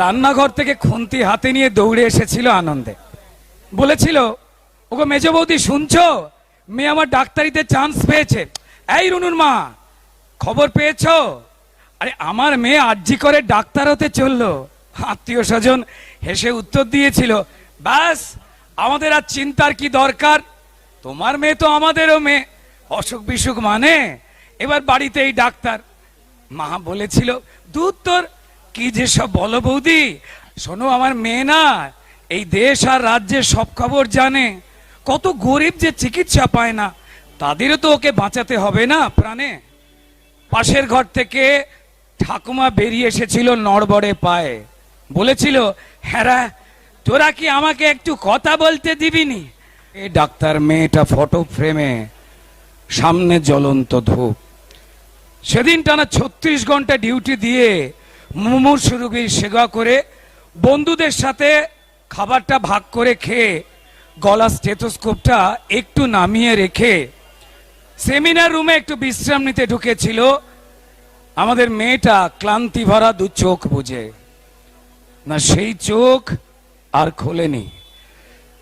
রান্নাঘর থেকে খুন্তি হাতে নিয়ে দৌড়ে এসেছিল আনন্দে। বলেছিল, ওগো মেজ বৌদি, শুনছো? মেয়ে আমার ডাক্তারিতে চান্স পেয়েছে। এই রুনুর মা, খবর পেয়েছ? আরে, আমার মেয়ে আর্জি করে ডাক্তার হতে চলল। আত্মীয় স্বজন হেসে উত্তর দিয়েছিল, ব্যাস, আমাদের আর চিন্তার কি দরকার? তোমার মেয়ে তো আমাদেরও মেয়ে। অসুখ বিসুখ মানে? এবার বাড়িতে এই ডাক্তার। মা বলেছিল দূর তোর কি যে সব বলো বৌদি? শোনো, আমার মেয়ে না, এই দেশ আর রাজ্যের সব খবর জানে। কত গরিব যে চিকিৎসা পায় না, তাদেরও তো ওকে বাঁচাতে হবে না প্রাণে। পাশের ঘর থেকে ঠাকুমা বেরিয়ে এসেছিল নড়বড়ে পায়ে। বলেছিল হ্যাঁ তোরা কি আমাকে একটু কথা বলতে দিবিনি এই ডাক্তার মেয়েটা ফটো ফ্রেমে সামনে জ্বলন্ত ধূপ। সেদিন টানা ছত্রিশ ঘণ্টা ডিউটি দিয়ে মুমূর্ষ রোগীর সেবা করে বন্ধুদের সাথে খাবারটা ভাগ করে খেয়ে গলা স্টেথোস্কোপটা একটু নামিয়ে রেখে সেমিনার রুমে একটু বিশ্রাম নিতে ঢুকেছিল। আমাদের মেয়েটা ক্লান্তি ভরা দু চোখ বুঝে। না, সেই চোখ আর খোলেনি।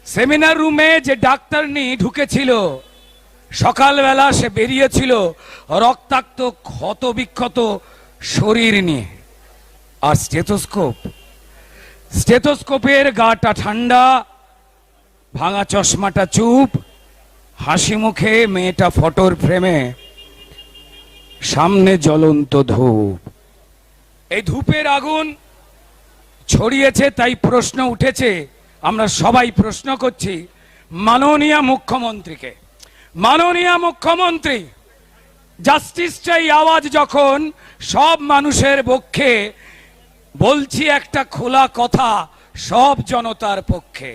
সেমিনার রুমে যে ডাক্তার নি ঢুকেছিল, সকালবেলা সে বেরিয়েছিল রক্তাক্ত ক্ষত বিক্ষত শরীর নিয়ে। আর স্টেথোস্কোপ। স্টেথোস্কোপের গাটা ঠান্ডা, ভাঙা চশমাটা চুপ, হাসি মুখে মেয়েটা ফটোর ফ্রেমে, সামনে জ্বলন্ত ধূপ। এই ধূপের আগুন ছড়িয়েছে, তাই প্রশ্ন উঠেছে, আমরা সবাই প্রশ্ন করছি, মাননীয় মুখ্যমন্ত্রীকে। মাননীয় মুখ্যমন্ত্রী জাস্টিস চাই আওয়াজ যখন সব মানুষের পক্ষে বলছি একটা খোলা কথা সব জনতার পক্ষে।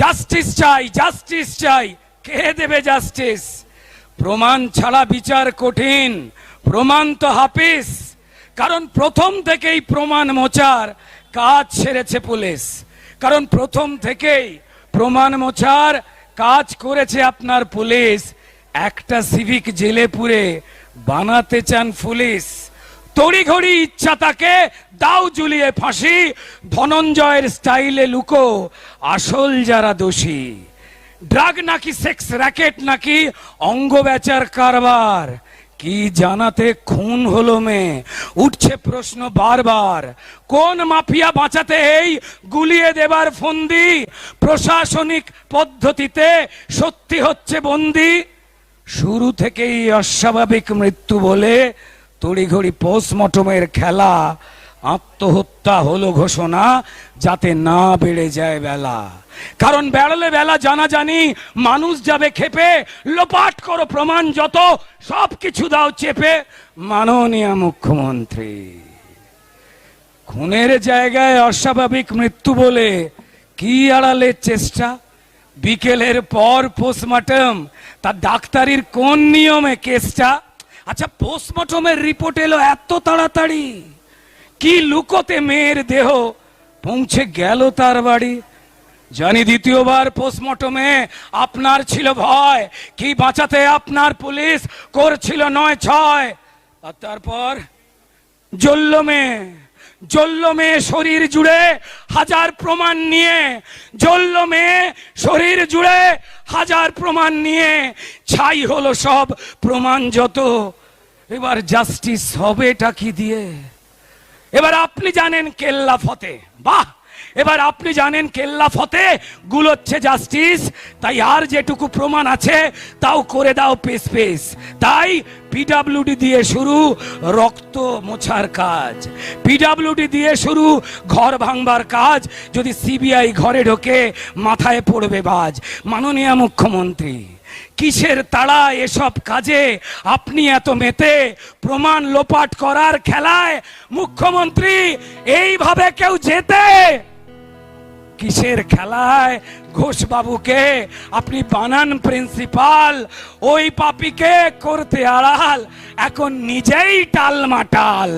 জাস্টিস চাই জাস্টিস চাই। কে দেবে জাস্টিস? প্রমাণ ছাড়া বিচার কঠিন, প্রমাণ তো হাফিস কারণ প্রথম থেকেই প্রমাণ মোচার কাজ সেরেছে পুলিশ। কারণ প্রথম থেকেই প্রমাণ মোচার কাজ করেছে আপনার পুলিশ। একটা সিভিক জেলে পুরে বানাতে চান পুলিশ। তড়িঘড়ি ইচ্ছা তাকে, দাও ঝুলিয়ে ফাঁসি। ধনঞ্জয়ের স্টাইলে লুকো, আসল যারা দোষী। ড্রাগ নাকি সেক্স, র্যাকেট নাকি অঙ্গ বেচার কারবার? কি জানাতে খুন হলো মেয়ে? উঠছে প্রশ্ন বারবার। কোন মাফিয়া বাঁচাতে এই গুলিয়ে দেবার ফন্দি? প্রশাসনিক পদ্ধতিতে সত্যি হচ্ছে বন্দি? শুরু থেকেই অস্বাভাবিক মৃত্যু বলে তড়িঘড়ি পোস্টমর্টমের খেলা, আত্মহত্যা হলো ঘোষণা, যাতে না বেড়ে যায় বেলা। কারণ বেড়ালে বেলা জানা জানি মানুষ যাবে খেপে, লোপাট করো প্রমাণ যত সব কিছু দাও চেপে, মাননীয় মুখ্যমন্ত্রী। খুনের জায়গায় অস্বাভাবিক মৃত্যু বলে কি আড়ালের চেষ্টা? বিকেলের পর পোস্টমর্টম তার ডাক্তারির কোন নিয়মে কেসটা? আচ্ছা পোস্টমর্টমের রিপোর্ট এলো এত তাড়াতাড়ি। কি লুকোতে মেয়ের দেহ? পৌঁছে গেল তার বাড়ি। জানি দ্বিতীয়বার পোস্টমর্টমে আপনার ছিল ভয়। কি বাঁচাতে আপনার পুলিশ করছিল নয় ছয়। আর তারপর জ্বলল মেয়ে জ্বলল মেয়ে শরীর জুড়ে হাজার প্রমাণ নিয়ে। জ্বলল মেয়ে শরীর জুড়ে হাজার প্রমাণ নিয়ে ছাই হলো সব প্রমাণ যত। এবার জাস্টিস হবেটা কি দিয়ে? এবার আপনি জানেন কেল্লা ফতে। বাহ! এবার আপনি জানেন কেল্লা ফতে গুলোচ্ছে জাস্টিস, তাই আর যেটুকু প্রমাণ আছে তাও করে দাও পেস পেস। তাই পিডাব্লিউডি দিয়ে শুরু রক্ত মোছার কাজ। পিডাব্লিউডি দিয়ে শুরু ঘর ভাঙবার কাজ। যদি সিবিআই ঘরে ঢোকে, মাথায় পড়বে বাজ। মাননীয় মুখ্যমন্ত্রী। কিসের তাড়া এসব কাজে? আপনি এত মেতে প্রমাণ লোপাট করার খেলায় মুখ্যমন্ত্রী এইভাবে কেউ যেতে কিসের খেলায় ঘোষ বাবুকে আপনি বানান প্রিন্সিপাল? ওই পাপিকে করতে আড়াল, এখন নিজেই টাল মাটাল